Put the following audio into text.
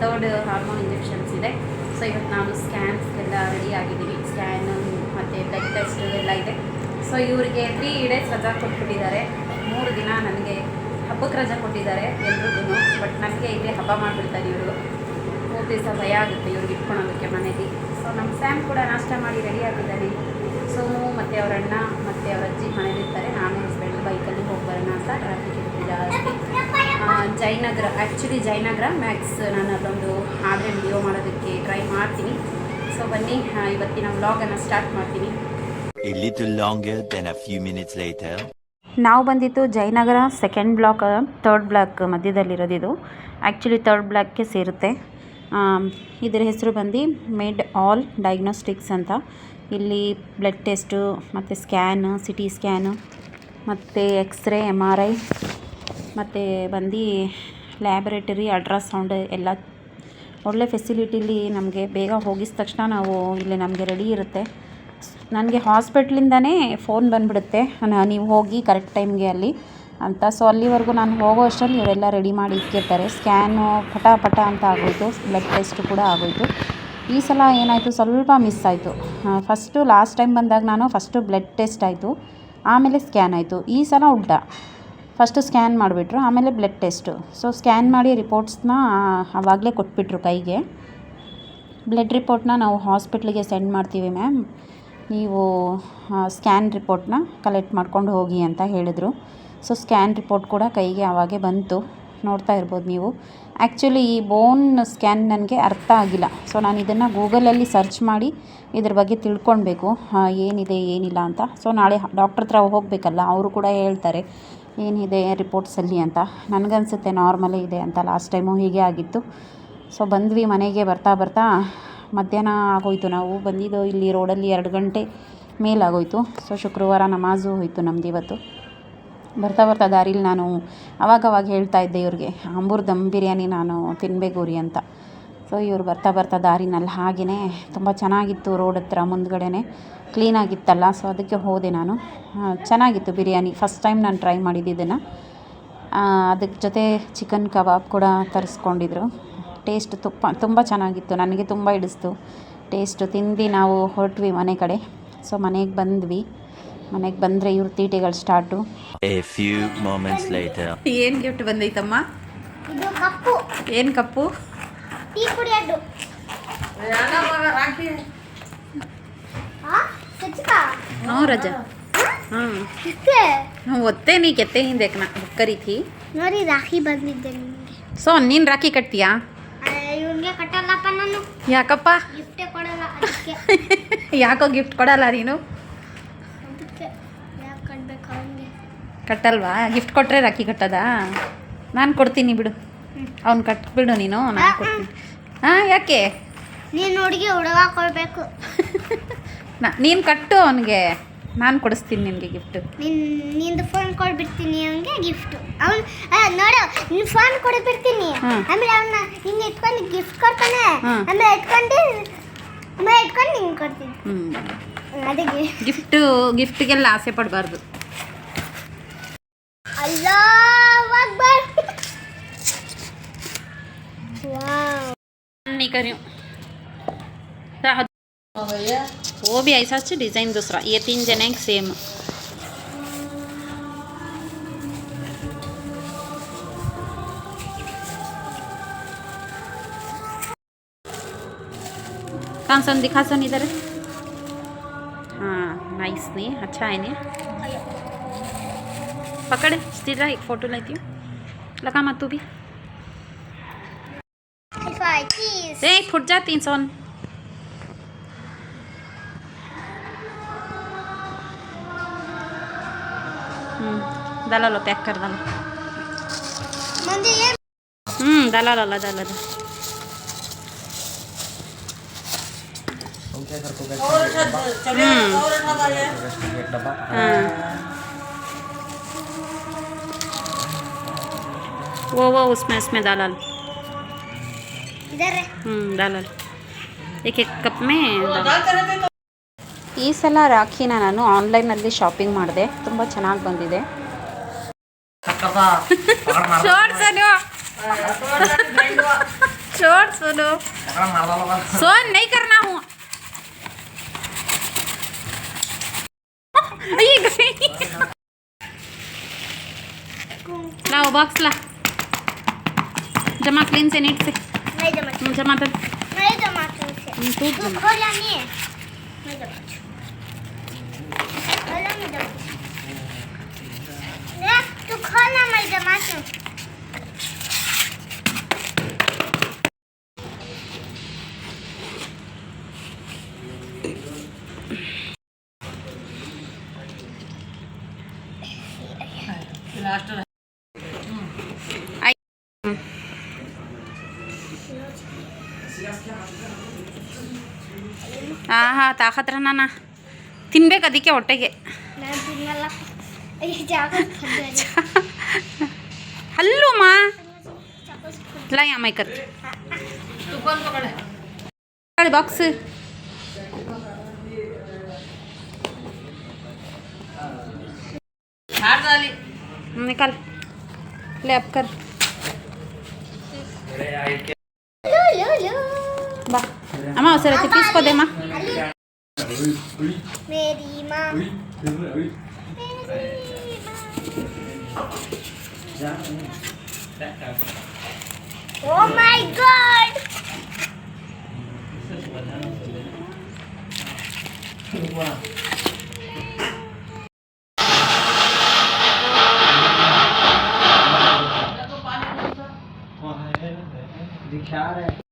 Third hormone injections ಇದೆ. So ಇವತ್ತು ನಾನು ಸ್ಕ್ಯಾನ್ಸ್ ಎಲ್ಲ ರೆಡಿ ಆಗಿದ್ದೀನಿ. ಸ್ಕ್ಯಾನ್ ಮತ್ತು ಬ್ಲಡ್ ಟೆಸ್ಟ್ ಎಲ್ಲ ಇದೆ. ಸೊ ಇವರಿಗೆ ತ್ರೀ ಡೇಸ್ ರಜಾ ಕೊಟ್ಬಿಟ್ಟಿದ್ದಾರೆ. ಮೂರು ದಿನ ನನಗೆ ಹಬ್ಬಕ್ಕೆ ರಜಾ ಕೊಟ್ಟಿದ್ದಾರೆ ಎಲ್ರಿಗೂ ಬಟ್ ನನಗೆ ಇಲ್ಲಿ ಹಬ್ಬ ಮಾಡಿಬಿಡ್ತಾರೆ ಇವರು. ಮೂರು ದಿವಸ ಭಯ ಆಗುತ್ತೆ ಇವ್ರಿಗೆ ಇಟ್ಕೊಳೋದಕ್ಕೆ ಮನೇಲಿ ಸೊ ನಮ್ಮ ಸ್ಯಾಮ್ ಕೂಡ ನಾಷ್ಟ ಮಾಡಿ ರೆಡಿ ಆಗಿದ್ದಾನೆ. ಸೋಮು ಮತ್ತು ಅವರ ಅಣ್ಣ ಮತ್ತು ಅವ್ರ ಅಜ್ಜಿ ಮನೇಲಿರ್ತಾರೆ. ನಾನು ಹಸ್ಬೆಂಡ್ ಬೈಕಲ್ಲಿ ಹೋಗಿ ಬರೋಣ ಅಂತ ಟ್ರಾಫಿಕ್ ಇರುತ್ತೆ ಜಾಸ್ತಿ. ಜಯನಗರ ಆ್ಯಕ್ಚುಲಿ ಜಯನಗರ ಮ್ಯಾಕ್ಸ್ ನಾನು ಅದೊಂದು ಆದರೆ ವಿಡಿಯೋ ಮಾಡೋದಕ್ಕೆ ಟ್ರೈ ಮಾಡ್ತೀನಿ. ಸೊ ಬನ್ನಿ ಇವತ್ತಿನ ವ್ಲಾಗನ್ನು ಸ್ಟಾರ್ಟ್ ಮಾಡ್ತೀನಿ. A little longer than a few minutes later. ನಾವು ಬಂದಿದ್ದು Jayanagar second block third block ಮಧ್ಯದಲ್ಲಿರೋದಿದು. ಇದು ಆ್ಯಕ್ಚುಲಿ ತರ್ಡ್ ಬ್ಲಾಕ್ಗೆ ಸೇರುತ್ತೆ. ಇದರ ಹೆಸರು ಬಂದು ಮೇಡ್ ಆಲ್ ಡಯಾಗ್ನೋಸ್ಟಿಕ್ಸ್ ಅಂತ. ಇಲ್ಲಿ ಬ್ಲಡ್ ಟೆಸ್ಟು ಮತ್ತು ಸ್ಕ್ಯಾನ್ ಸಿ ಟಿ ಸ್ಕ್ಯಾನು ಮತ್ತು ಎಕ್ಸ್ರೇ ಎಂ ಆರ್ ಐ ಮತ್ತು ಬಂದು ಲ್ಯಾಬ್ರೇಟರಿ ಅಲ್ಟ್ರಾಸೌಂಡ್ ಎಲ್ಲ ಒಳ್ಳೆ ಫೆಸಿಲಿಟಿಲಿ ನಮಗೆ ಬೇಗ ಹೋಗಿದ ತಕ್ಷಣ ನಾವು ಇಲ್ಲಿ ನಮಗೆ ರೆಡಿ ಇರುತ್ತೆ. ನನಗೆ ಹಾಸ್ಪಿಟ್ಲಿಂದನೇ ಫೋನ್ ಬಂದುಬಿಡುತ್ತೆ. ನೀವು ಹೋಗಿ ಕರೆಕ್ಟ್ ಟೈಮ್ಗೆ ಅಲ್ಲಿ ಅಂತ. ಸೊ ಅಲ್ಲಿವರೆಗೂ ನಾನು ಹೋಗೋ ಅಷ್ಟರಲ್ಲಿ ಇವರೆಲ್ಲ ರೆಡಿ ಮಾಡಿ ಇಟ್ಟಿರ್ತಾರೆ. ಸ್ಕ್ಯಾನು ಪಟ ಪಟ ಅಂತ ಆಗೋಯಿತು. ಬ್ಲಡ್ ಟೆಸ್ಟ್ ಕೂಡ ಆಗೋಯಿತು. ಈ ಸಲ ಏನಾಯಿತು? ಸ್ವಲ್ಪ ಮಿಸ್ ಆಯಿತು. ಫಸ್ಟು ಲಾಸ್ಟ್ ಟೈಮ್ ಬಂದಾಗ ನಾನು ಫಸ್ಟು ಬ್ಲಡ್ ಟೆಸ್ಟ್ ಆಯಿತು. ಆಮೇಲೆ ಸ್ಕ್ಯಾನ್ ಆಯಿತು. ಈ ಸಲ ಉಲ್ಟಾ. ಫಸ್ಟು ಸ್ಕ್ಯಾನ್ ಮಾಡಿಬಿಟ್ರು, ಆಮೇಲೆ ಬ್ಲಡ್ ಟೆಸ್ಟು ಸೊ ಸ್ಕ್ಯಾನ್ ಮಾಡಿ ರಿಪೋರ್ಟ್ಸ್ನ ಆವಾಗಲೇ ಕೊಟ್ಬಿಟ್ರು ಕೈಗೆ. ಬ್ಲಡ್ ರಿಪೋರ್ಟ್ನ ನಾವು ಹಾಸ್ಪಿಟ್ಲಿಗೆ ಸೆಂಡ್ ಮಾಡ್ತೀವಿ ಮ್ಯಾಮ್ ನೀವು ಸ್ಕ್ಯಾನ್ ರಿಪೋರ್ಟ್ನ ಕಲೆಕ್ಟ್ ಮಾಡ್ಕೊಂಡು ಹೋಗಿ ಅಂತ ಹೇಳಿದರು. ಸೊ ಸ್ಕ್ಯಾನ್ ರಿಪೋರ್ಟ್ ಕೂಡ ಕೈಗೆ ಆವಾಗೇ ಬಂತು. ನೋಡ್ತಾ ಇರ್ಬೋದು ನೀವು. ಆ್ಯಕ್ಚುಲಿ ಈ ಬೋನ್ ಸ್ಕ್ಯಾನ್ ನನಗೆ ಅರ್ಥ ಆಗಿಲ್ಲ. ಸೊ ನಾನು ಇದನ್ನು ಗೂಗಲಲ್ಲಿ ಸರ್ಚ್ ಮಾಡಿ ಇದ್ರ ಬಗ್ಗೆ ತಿಳ್ಕೊಳ್ಬೇಕು. ಏನಿದೆ, ಏನಿಲ್ಲ ಅಂತ. ಸೊ ನಾಳೆ ಡಾಕ್ಟ್ರ್ ಹತ್ರ ಹೋಗಬೇಕಲ್ಲ, ಅವರು ಕೂಡ ಹೇಳ್ತಾರೆ, ಏನಿದೆ ರಿಪೋರ್ಟ್ಸಲ್ಲಿ ಅಂತ. ನನಗನ್ಸುತ್ತೆ ನಾರ್ಮಲೇ ಇದೆ ಅಂತ. ಲಾಸ್ಟ್ ಟೈಮು ಹೀಗೆ ಆಗಿತ್ತು. ಸೊ ಬಂದ್ವಿ ಮನೆಗೆ ಬರ್ತಾ ಬರ್ತಾ, ಮಧ್ಯಾಹ್ನ ಆಗೋಯ್ತು ನಾವು. ಬಂದಿದ್ದು ಇಲ್ಲಿ ರೋಡಲ್ಲಿ ಎರಡು ಗಂಟೆ ಮೇಲಾಗೋಯ್ತು. ಸೊ ಶುಕ್ರವಾರ ನಮಾಜು ಹೋಯಿತು ನಮ್ದು ಇವತ್ತು. ಬರ್ತಾ ಬರ್ತಾ ದಾರಿಲಿ ನಾನು ಅವಾಗವಾಗ ಹೇಳ್ತಾ ಇದ್ದೆ ಇವ್ರಿಗೆ ಆಂಬೂರ್ ದಮ್ ಬಿರಿಯಾನಿ ನಾನು ತಿನ್ನಬೇಕು ರೀ ಅಂತ. ಸೊ ಇವ್ರು ಬರ್ತಾ ಬರ್ತಾ ದಾರಿನಲ್ಲಿ ಹಾಗೆಯೇ ತುಂಬ ಚೆನ್ನಾಗಿತ್ತು ರೋಡ್ ಹತ್ರ ಮುಂದ್ಗಡೆನೇ. ಕ್ಲೀನಾಗಿತ್ತಲ್ಲ ಸೊ ಅದಕ್ಕೆ ಹೋದೆ ನಾನು. ಚೆನ್ನಾಗಿತ್ತು ಬಿರಿಯಾನಿ. ಫಸ್ಟ್ ಟೈಮ್ ನಾನು ಟ್ರೈ ಮಾಡಿದ್ದಿದ್ದನ್ನು ಅದಕ್ಕೆ ಜೊತೆ ಚಿಕನ್ ಕಬಾಬ್ ಕೂಡ ತರಿಸ್ಕೊಂಡಿದ್ರು. ಟೇಸ್ಟ್ ತುಪ್ಪ, ತುಂಬ ಚೆನ್ನಾಗಿತ್ತು. ನನಗೆ ತುಂಬ ಹಿಡಿಸ್ತು. ಟೇಸ್ಟು ತಿಂದು ನಾವು ಹೊರಟ್ವಿ ಮನೆ ಕಡೆ. ಸೊ ಮನೆಗೆ ಬಂದ್ವಿ. ಮನೆಗೆ ಬಂದರೆ ಇವ್ರ ತೀಟೆಗಳು start A few moments later. ಏನು ಗಿಫ್ಟ್ ಬಂದೈತಮ್ಮ? ಇದು ಕಪ್ಪು. ಏನು ಕಪ್ಪು? ಟೀ ಕುಡಿಯೋದು ಹ್ಞೂ ರಜಾ. ಹಾಂ? ಒತ್ತೆ ನೀ ಕೆತ್ತೆ ಹಿಂದೆ ನಾ ಕರಿತಿ ನೋಡಿ ರಾಖಿ ಬಂದಿದ್ದೆ ನಿಮಗೆ. ಸೊ ನೀನು ರಾಖಿ ಕಟ್ತೀಯಾ? ಇವನಿಗೆ ಕಟ್ಟಲ್ಲಪ್ಪ ನಾನು. ಯಾಕಪ್ಪ? ಗಿಫ್ಟೇ ಕೊಡಲ್ಲ ಅದಕ್ಕೆ. ಯಾಕೋ ಗಿಫ್ಟ್ ಕೊಡಲ್ಲ ನೀನು ಅದಕ್ಕೆ ಯಾಕೆ ಕಟ್ಬೇಕು ಅವನಿಗೆ ಕಟ್ಟಲ್ವಾ? ಗಿಫ್ಟ್ ಕೊಟ್ಟರೆ ರಾಖಿ ಕಟ್ಟೋದಾ? ನಾನು ಕೊಡ್ತೀನಿ ಬಿಡು. ಅವ್ನು ಕಟ್ಬಿಡು ನೀನು ನಾನು ಕೊಡ್ತೀನಿ. ಹಾಂ ಯಾಕೆ? ನೀನು ಹುಡುಗಿ ಹುಡುಗ ಕೊಡಬೇಕು. ನಾ ನೀನು ಕಟ್ಟು ಅವನಿಗೆ. ನಾನು ಕೊಡಿಸ್ತೀನಿ ನಿನಗೆ ಗಿಫ್ಟು ನಿನ್ನ ನಿಂದು ಫೋನ್ ಕೊಡ್ಬಿಡ್ತೀನಿ ಅವನಿಗೆ ಗಿಫ್ಟ್ ಅವ್ನು ನೋಡು ನಿನ್ನ ಫೋನ್ ಕೊಡ್ಬಿಡ್ತೀನಿ. ಆಮೇಲೆ ಅವನ್ನ ಹಿಂಗೆ ಇಟ್ಕೊಂಡು ಗಿಫ್ಟ್ ಕೊಡ್ತಾನೆ. ಆಮೇಲೆ ಇಟ್ಕೊಂಡು ಆಮೇಲೆ ಇಟ್ಕೊಂಡು ನಿಂಗೆ ಕೊಡ್ತೀನಿ. ಹ್ಞೂ ಅದಕ್ಕೆ. ಗಿಫ್ಟು ಗಿಫ್ಟಿಗೆಲ್ಲ ಆಸೆ ಪಡಬಾರ್ದು. कर रही हूँ। वो भी ऐसा अच्छी डिज़ाइन दूसरा। ये तीन जने सेम कौन सा दिखा सन इधर? हाँ नाइस नहीं अच्छा है नहीं। पकड़े रहा, एक फ़ोटो लेती हूँ। लगा मत तू भी। देख फुट जाती इंसान डाला हम्म, लो पैक कर डालो हम्म डाला डाला डाला वो वो उसमें उसमें डाला लो। इधर है ಹ್ಞೂ ದಾಲಲ್ಲಿ ಏಕೆ ಕಪ್ ಮೇ ಈ ಸಲ ರಾಖಿನ ನಾನು ಆನ್ಲೈನಲ್ಲಿ ಶಾಪಿಂಗ್ ಮಾಡಿದೆ ತುಂಬ ಚೆನ್ನಾಗಿ ಬಂದಿದೆ ಶೋರ್ಟ್ಸ್ ನೀವು ಶೋರ್ಟ್ಸ್ सोनू सोन नहीं करना हूँ ये गई लाओ बॉक्स ला जमा क्लीन से नीट से હું જમાતો નહીં જમાતો છે. તું જ જમા ખોલા નહીં નહીં જમાતો ખોલા નહીં તું ખોલા નહીં જમાતો લાસ્ટ ಹಾಂ ಹಾಂ ತಾಕತ್ರ ನಾನು ತಿನ್ಬೇಕು ಅದಕ್ಕೆ ಹೊಟ್ಟೆಗೆ ನಾನು ತಿನ್ನಲ್ಲ ಈ ಜಾಗ ಹಲ್ಲು ಮಾ ला या मैं कर बॉक्स निकाल ले अब कर ಲು ಲು ಲು ಬಾ ಅಮ್ಮ ಸರಿ ತೀಸ್ಕೋದೆ ಅಮ್ಮ मेरी माँ Oh my god! दिखा रहे